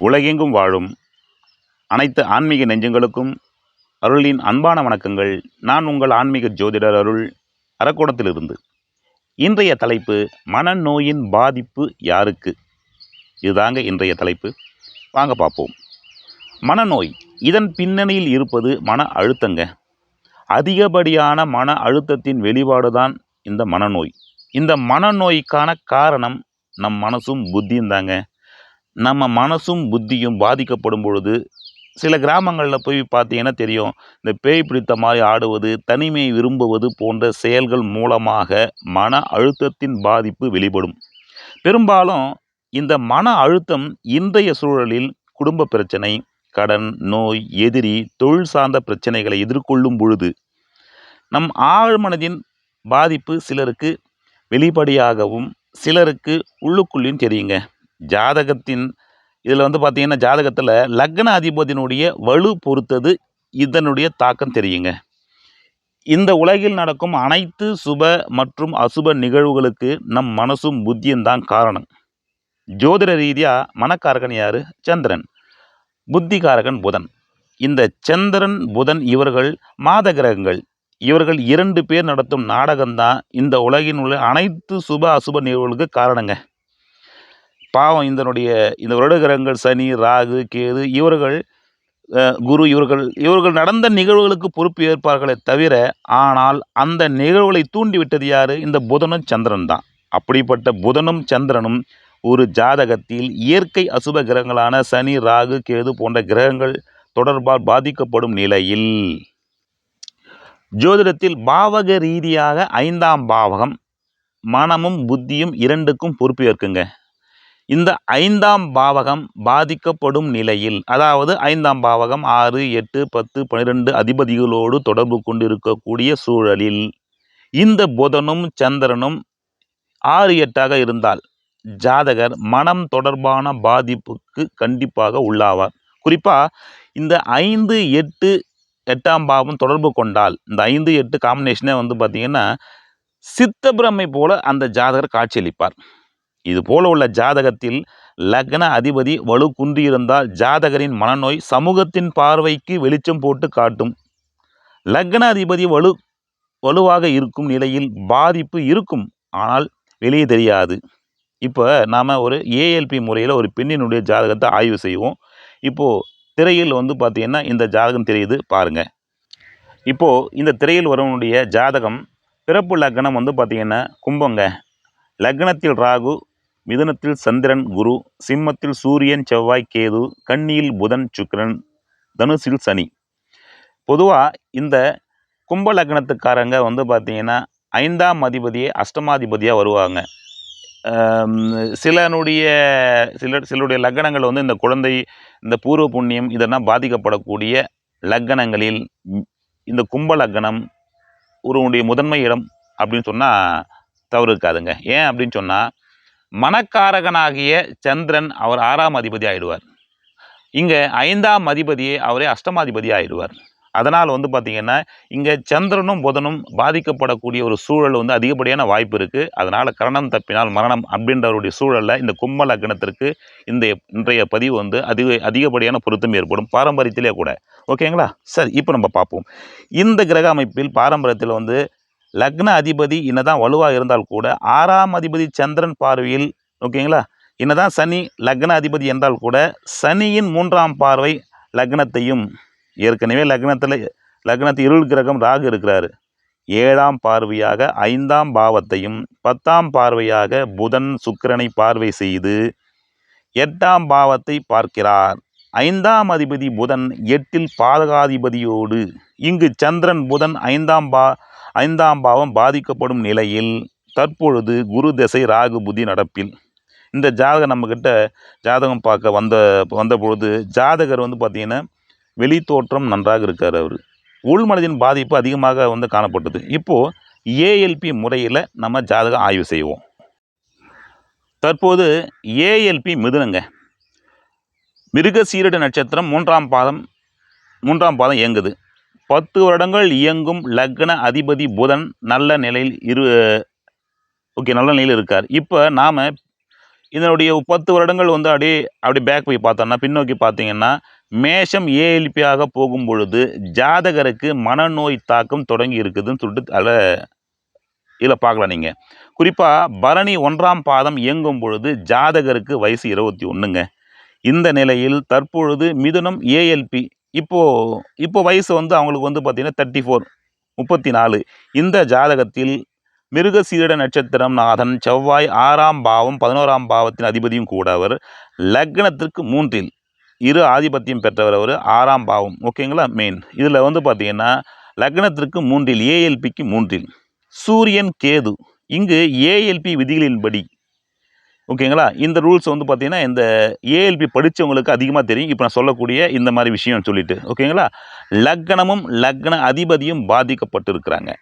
உலகெங்கும் வாழும் அனைத்து ஆன்மீக நெஞ்சங்களுக்கும் அருளின் அன்பான வணக்கங்கள். நான் உங்கள் ஆன்மீக ஜோதிடர் அருள் அரக்கோணத்திலிருந்து. இன்றைய தலைப்பு மனநோயின் பாதிப்பு யாருக்கு? இதுதாங்க இன்றைய தலைப்பு. வாங்க பார்ப்போம். மனநோய் இதன் பின்னணியில் இருப்பது மன அழுத்தங்க. அதிகப்படியான மன அழுத்தத்தின் வெளிப்பாடு தான் இந்த மனநோய். இந்த மனநோய்க்கான காரணம் நம் மனசும் புத்தியும் தாங்க நம்ம மனசும் புத்தியும் பாதிக்கப்படும் பொழுது சில கிராமங்களில் போய் பார்த்தீங்கன்னா தெரியும்? இந்த பேய் பிடித்த மாதிரி ஆடுவது தனிமையை விரும்புவது போன்ற செயல்கள் மூலமாக மன அழுத்தத்தின் பாதிப்பு வெளிப்படும். பெரும்பாலும் இந்த மன அழுத்தம் இன்றைய சூழலில் குடும்ப பிரச்சனை கடன் நோய் எதிரி தொழில் சார்ந்த பிரச்சனைகளை எதிர்கொள்ளும் பொழுது நம் ஆழ்மனதின் பாதிப்பு சிலருக்கு வெளிப்படையாகவும் சிலருக்கு உள்ளுக்குள்ளேயும் தெரியுங்க. ஜாதகத்தின் இதில் வந்து பார்த்திங்கன்னா ஜாதகத்தில் லக்ன அதிபதியினுடைய வலு பொறுத்தது இதனுடைய தாக்கம் தெரியுங்க. இந்த உலகில் நடக்கும் அனைத்து சுப மற்றும் அசுப நிகழ்வுகளுக்கு நம் மனசும் புத்தியும் தான் காரணம். ஜோதிட ரீதியாக மனக்காரகன் யார்? சந்திரன். புத்திகாரகன் புதன். இந்த சந்திரன் புதன் இவர்கள் மாத கிரகங்கள். இவர்கள் இரண்டு பேர் நடத்தும் நாடகம்தான் இந்த உலகின் உள்ள அனைத்து சுப அசுப நிகழ்வுகளுக்கு காரணங்க. பாவம் இதனுடைய இந்த வருடகிரகங்கள் சனி ராகு கேது இவர்கள் குரு இவர்கள் இவர்கள் நடந்த நிகழ்வுகளுக்கு பொறுப்பு ஏற்பார்களே தவிர ஆனால் அந்த நிகழ்வுகளை தூண்டிவிட்டது யார்? இந்த புதனும் சந்திரன் தான். அப்படிப்பட்ட புதனும் சந்திரனும் ஒரு ஜாதகத்தில் இயற்கை அசுப கிரகங்களான சனி ராகு கேது போன்ற கிரகங்கள் தொடர்பால் பாதிக்கப்படும் நிலையில் ஜோதிடத்தில் பாவக ரீதியாக ஐந்தாம் பாவகம் மனமும் புத்தியும் இரண்டுக்கும் பொறுப்பு ஏற்குங்க. இந்த ஐந்தாம் பாவகம் பாதிக்கப்படும் நிலையில் அதாவது ஐந்தாம் பாவகம் ஆறு எட்டு பத்து பன்னிரெண்டு அதிபதிகளோடு தொடர்பு கொண்டிருக்கக்கூடிய சூழலில் இந்த புதனும் சந்திரனும் ஆறு எட்டாக இருந்தால் ஜாதகர் மனம் தொடர்பான பாதிப்புக்கு கண்டிப்பாக உள்ளாவார். குறிப்பாக இந்த ஐந்து எட்டு எட்டாம் பாவம் தொடர்பு கொண்டால் இந்த ஐந்து எட்டு காம்பினேஷனே வந்து பார்த்திங்கன்னா சித்தப்பிரமை போல அந்த ஜாதகர் காட்சியளிப்பார். இது போல உள்ள ஜாதகத்தில் லக்ன அதிபதி வலு குன்றியிருந்தால் ஜாதகரின் மனநோய் சமூகத்தின் பார்வைக்கு வெளிச்சம் போட்டு காட்டும். லக்ன அதிபதி வலு வலுவாக இருக்கும் நிலையில் பாதிப்பு இருக்கும். ஆனால் வெளியே தெரியாது. இப்போ நாம் ஒரு ஏஎல்பி முறையில் ஒரு பெண்ணினுடைய ஜாதகத்தை ஆய்வு செய்வோம். இப்போது திரையில் வந்து பார்த்திங்கன்னா இந்த ஜாதகம் தெரியுது பாருங்கள் இப்போது இந்த திரையில் வரவனுடைய ஜாதகம் பிறப்பு லக்னம் வந்து பார்த்திங்கன்னா கும்பங்க. லக்னத்தில் ராகு மிதுனத்தில் சந்திரன் குரு சிம்மத்தில் சூரியன் செவ்வாய் கேது கன்னியில் புதன் சுக்கிரன் தனுசில் சனி. பொதுவாக இந்த கும்ப லக்னத்துக்காரங்க வந்து பார்த்திங்கன்னா ஐந்தாம் அதிபதியே அஷ்டமாதிபதியாக வருவாங்க. சிலனுடைய சிலர் சிலருடைய லக்னங்கள் வந்து இந்த குழந்தை இந்த பூர்வ புண்ணியம் இதெல்லாம் பாதிக்கப்படக்கூடிய லக்னங்களில் இந்த கும்ப லக்னம் ஒருவனுடைய முதன்மை இடம் அப்படின்னு சொன்னால் தவறு இருக்காதுங்க. ஏன் அப்படின்னு சொன்னால் மனக்காரகனாகிய சந்திரன் அவர் ஆறாம் அதிபதி ஆயிடுவார். இங்கே ஐந்தாம் அதிபதியே அவரே அஷ்டமாதிபதி ஆயிடுவார். அதனால் வந்து பார்த்திங்கன்னா இங்கே சந்திரனும் புதனும் பாதிக்கப்படக்கூடிய ஒரு சூழல் வந்து அதிகப்படியான வாய்ப்பு இருக்குது அதனால் கரணம் தப்பினால் மரணம் அப்படின்றவருடைய சூழலில் இந்த கும்ப லக்னத்திற்கு இந்த இன்றைய பதிவு வந்து அதிக அதிகப்படியான பொருத்தம் ஏற்படும் பாரம்பரியத்திலே கூட. ஓகேங்களா? சரி இப்போ நம்ம பார்ப்போம். இந்த கிரக அமைப்பில் பாரம்பரியத்தில் வந்து லக்ன அதிபதி என்னதான் வலுவாக இருந்தால் கூட ஆறாம் அதிபதி சந்திரன் பார்வையில் ஓகேங்களா? என்னதான் சனி லக்ன அதிபதி என்றால் கூட சனியின் மூன்றாம் பார்வை லக்னத்தையும் ஏற்கனவே லக்னத்தில் லக்னத்து இருள் கிரகம் ராகு இருக்கிறாரு. ஏழாம் பார்வையாக ஐந்தாம் பாவத்தையும் பத்தாம் பார்வையாக புதன் சுக்கிரனை பார்வை செய்து எட்டாம் பாவத்தை பார்க்கிறார். ஐந்தாம் அதிபதி புதன் எட்டில் பாதகாதிபதியோடு இங்கு சந்திரன் புதன் ஐந்தாம் பா ஐந்தாம் பாவம் பாதிக்கப்படும் நிலையில் தற்பொழுது குரு திசை ராகு புதி நடப்பில். இந்த ஜாதகம் நம்மக்கிட்ட ஜாதகம் பார்க்க வந்த வந்த பொழுது ஜாதகர் வந்து பார்த்திங்கன்னா வெளி தோற்றம் நன்றாக இருக்கார் அவர். உள்மனதின் பாதிப்பு அதிகமாக வந்து காணப்பட்டது. இப்போது ஏஎல்பி முறையில் நம்ம ஜாதகம் ஆய்வு செய்வோம். தற்போது ஏஎல்பி மிதுனங்க. மிருகசீரட நட்சத்திரம் மூன்றாம் பாதம் மூன்றாம் பாதம் இயங்குது. பத்து வருடங்கள் இயங்கும் லக்ன அதிபதி புதன் நல்ல நிலையில் இரு ஓகே நல்ல நிலையில் இருக்கார். இப்போ நாம் இதனுடைய பத்து வருடங்கள் வந்து அப்படியே அப்படி பேக் போய் பார்த்தோம்னா பின்னோக்கி பார்த்தீங்கன்னா மேஷம் ஏஎல்பியாக போகும் பொழுது ஜாதகருக்கு மனநோய் தாக்கம் தொடங்கி இருக்குதுன்னு சொல்லிட்டு அதில் இதில் பார்க்கலாம் நீங்கள் குறிப்பாக பரணி ஒன்றாம் பாதம் இயங்கும் பொழுது ஜாதகருக்கு வயசு இருபத்தி ஒன்றுங்க இந்த நிலையில் தற்பொழுது மிதுனம் ஏஎல்பி இப்போது இப்போ வயசு வந்து அவங்களுக்கு வந்து பார்த்திங்கன்னா தேர்ட்டி ஃபோர் முப்பத்தி நாலு. இந்த ஜாதகத்தில் மிருகசீரட நட்சத்திரம் நாதன் செவ்வாய் ஆறாம் பாவம் பதினோராம் பாவத்தின் அதிபதியும் கூட அவர் லக்னத்திற்கு மூன்றில். இரு ஆதிபத்தியம் பெற்றவர் அவர் ஆறாம் பாவம். ஓகேங்களா மெயின் இதில் வந்து பார்த்தீங்கன்னா லக்னத்திற்கு மூன்றில் ஏஎல்பிக்கு மூன்றில். சூரியன் கேது. இங்கு ஏஎல்பி விதிகளின்படி ஓகேங்களா? இந்த ரூல்ஸ் வந்து பார்த்தீங்கன்னா இந்த ஏஎல்பி படித்தவங்களுக்கு அதிகமாக தெரியும். இப்போ நான் சொல்லக்கூடிய இந்த மாதிரி விஷயம் சொல்லிட்டு ஓகேங்களா? லக்னமும் லக்ன அதிபதியும் பாதிக்கப்பட்டிருக்கிறாங்க.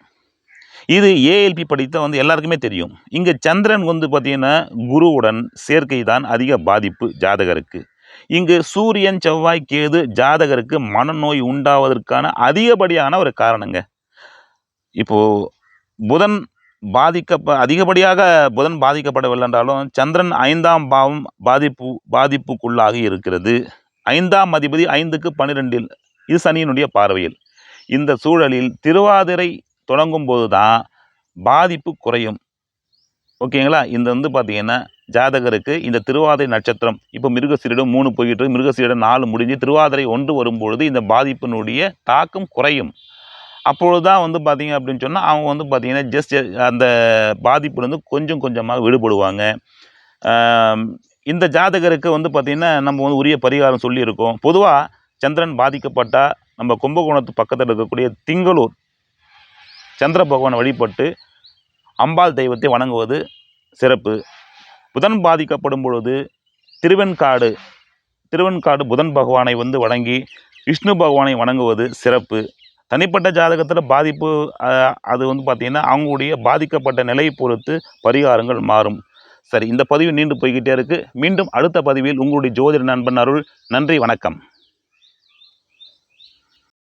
இது ஏஎல்பி படித்த வந்து எல்லாருக்குமே தெரியும். இங்கே சந்திரன் வந்து பார்த்தீங்கன்னா குருவுடன் சேர்க்கை தான் அதிக பாதிப்பு ஜாதகருக்கு. இங்கு சூரியன் செவ்வாய் கேது ஜாதகருக்கு மனநோய் உண்டாவதற்கான அதிகப்படியான ஒரு காரணங்க. இப்போது புதன் பாதிக்க அதிகப்படியாக புதன் பாதிக்கப்படவில்லை என்றாலும் சந்திரன் ஐந்தாம் பாவம் பாதிப்பு பாதிப்புக்குள்ளாகி இருக்கிறது. ஐந்தாம் அதிபதி ஐந்துக்கு பன்னிரெண்டில் இது சனியினுடைய பார்வையில். இந்த சூழலில் திருவாதிரை தொடங்கும் போது தான் பாதிப்பு குறையும். ஓகேங்களா? இந்த வந்து பார்த்திங்கன்னா ஜாதகருக்கு இந்த திருவாதிரை நட்சத்திரம் இப்போ மிருகசீரிடம் மூணு போய்கிட்டு மிருகசீரிடம் நாலு முடிஞ்சு திருவாதிரை ஒன்று வரும்பொழுது இந்த பாதிப்பினுடைய தாக்கம் குறையும். அப்பொழுது தான் வந்து பார்த்திங்க அப்படின்னு சொன்னால் அவங்க வந்து பார்த்திங்கன்னா ஜஸ்ட் அந்த பாதிப்புலேருந்து கொஞ்சம் கொஞ்சமாக விடுபடுவாங்க. இந்த ஜாதகருக்கு வந்து பார்த்திங்கன்னா நம்ம வந்து உரிய பரிகாரம் சொல்லியிருக்கோம். பொதுவாக சந்திரன் பாதிக்கப்பட்டால் நம்ம கும்பகோணத்து பக்கத்தில் இருக்கக்கூடிய திங்களூர் சந்திர பகவானை வழிபட்டு அம்பாள் தெய்வத்தை வணங்குவது சிறப்பு. புதன் பாதிக்கப்படும் பொழுது திருவெண்காடு திருவெண்காடு புதன் பகவானை வந்து வணங்கி விஷ்ணு பகவானை வணங்குவது சிறப்பு. தனிப்பட்ட ஜாதகத்தில் பாதிப்பு அது வந்து பார்த்திங்கன்னா அவங்களுடைய பாதிக்கப்பட்ட நிலையை பொறுத்து பரிகாரங்கள் மாறும். சரி இந்த பதிவு நீண்டு போய்கிட்டே இருக்குது மீண்டும் அடுத்த பதிவில் உங்களுடைய ஜோதிட நண்பன் அருள். நன்றி வணக்கம்.